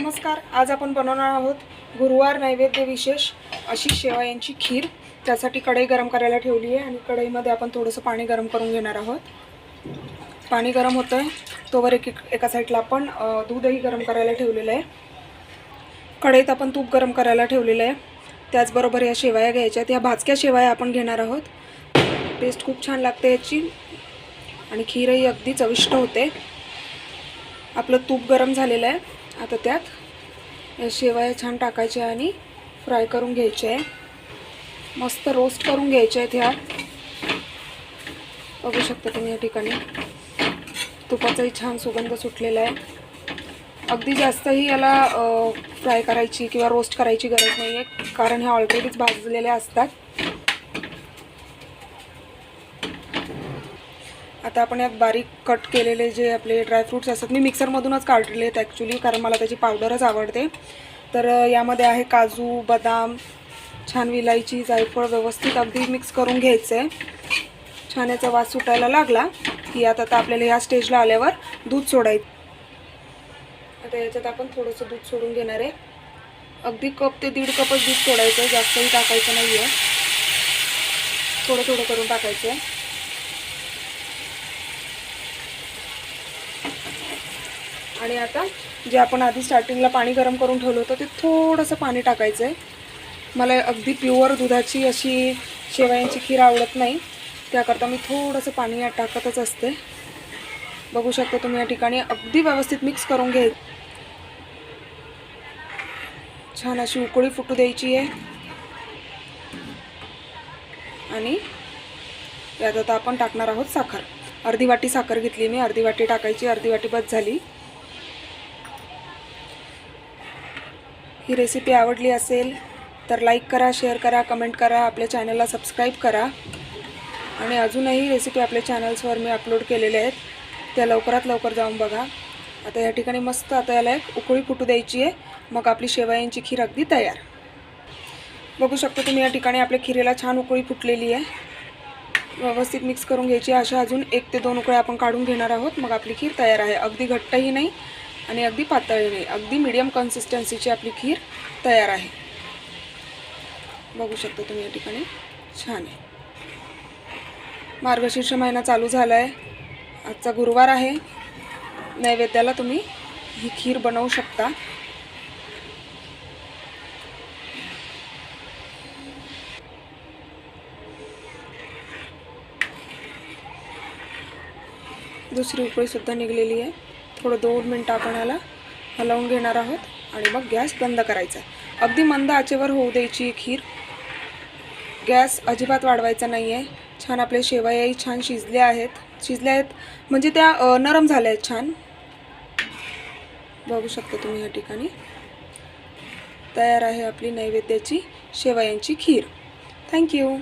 नमस्कार आज आपण बनवणार आहोत गुरुवार नैवेद्य विशेष अशी शेवयांची खीर. त्यासाठी कढई गरम करायला ठेवली आहे आणि कढईमध्ये आपण थोडंसं पाणी गरम करून घेणार आहोत. पाणी गरम होतं आहे तोवर एक एक- एका साईडला आपण दूधही गरम करायला ठेवलेलं आहे. कढईत आपण तूप गरम करायला ठेवलेलं आहे. त्याचबरोबर या शेवया घ्यायच्या आहेत. या भाजक्या शेवाया आपण घेणार आहोत. टेस्ट खूप छान लागते याची आणि खीरही अगदी चविष्ट होते. आपलं तूप गरम झालेलं आहे. आता त्यात शेवया छान टाकायच्या आणि फ्राय करून घ्यायच्या आहे. मस्त रोस्ट करून घ्यायच्या आहेत ह्या. बघू शकता तुम्ही या ठिकाणी. तुपाचाही छान सुगंध सुटलेला आहे. अगदी जास्तही याला फ्राय करायची किंवा रोस्ट करायची गरज नाही आहे कारण ह्या ऑलरेडीच भाजलेल्या असतात. आता आपण यात बारीक कट केलेले जे आपले ड्रायफ्रूट्स असतात मी मिक्सरमधूनच काढले आहेत ॲक्च्युली कारण मला त्याची पावडरच आवडते. तर यामध्ये आहे काजू बदाम छान विलायची जायफळ व्यवस्थित अगदी मिक्स करून घ्यायचं आहे छान याचा वास सुटायला लागला की यात आता आपल्याला ह्या स्टेजला आल्यावर दूध सोडायचं. आता याच्यात आपण थोडंसं दूध सोडून घेणार आहे. अगदी कप ते दीड कपच दूध सोडायचं आहे जास्तही टाकायचं नाही आहे थोडं थोडं करून टाकायचं आहे आणि आता जे आपण आधी स्टार्टिंगला पाणी गरम करून ठेवलं होतं ते थोडंसं पाणी टाकायचं आहे मला अगदी प्युअर दुधाची अशी शेवयांची खीर आवडत नाही. त्याकरता मी थोडंसं पाणी यात टाकतच असते. बघू शकता तुम्ही या ठिकाणी अगदी व्यवस्थित मिक्स करून घ्याय छान अशी उकळी फुटू द्यायची आहे. आणि यात आता आपण टाकणार आहोत साखर. अर्धी वाटी साखर घेतली मी. अर्धी वाटी टाकायची. अर्धी वाटी बस झाली. ही रेसिपी आवडली असेल तर लाईक करा शेअर करा कमेंट करा आपल्या चॅनलला सबस्क्राईब करा. आणि अजूनही रेसिपी आपल्या चॅनल्सवर मी अपलोड केलेल्या आहेत त्या लवकरात लवकर जाऊन बघा. आता या ठिकाणी मस्त आता याला एक उकळी फुटू द्यायची आहे मग आपली शेवयांची खीर अगदी तयार. बघू शकता तुम्ही या ठिकाणी आपल्या खिरेला छान उकळी फुटलेली आहे. व्यवस्थित मिक्स करून घ्यायची अशा अजून एक ते दोन उकळ्या आपण काढून घेणार आहोत मग आपली खीर तयार आहे. अगदी घट्टही नाही आणि अगदी पातळीने अगदी मीडियम कन्सिस्टन्सीची आपली खीर तयार आहे. बघू शकता तुम्ही या ठिकाणी. छान आहे. मार्गशीर्ष महिना चालू झाला आहे आजचा गुरुवार आहे. नैवेद्याला तुम्ही ही खीर बनवू शकता. दुसरी उकळीसुद्धा निघलेली आहे. थोडं दोन मिनटं आपण ह्याला हलवून घेणार आहोत आणि मग गॅस बंद करायचा आहे. अगदी मंद आचेवर होऊ द्यायची खीर. गॅस अजिबात वाढवायचा नाही आहे. छान आपले शेवयाही छान शिजल्या आहेत. शिजल्या आहेत म्हणजे त्या नरम झाल्या आहेत छान. बघू शकता तुम्ही या ठिकाणी. तयार आहे आपली नैवेद्याची शेवयांची खीर. थँक्यू.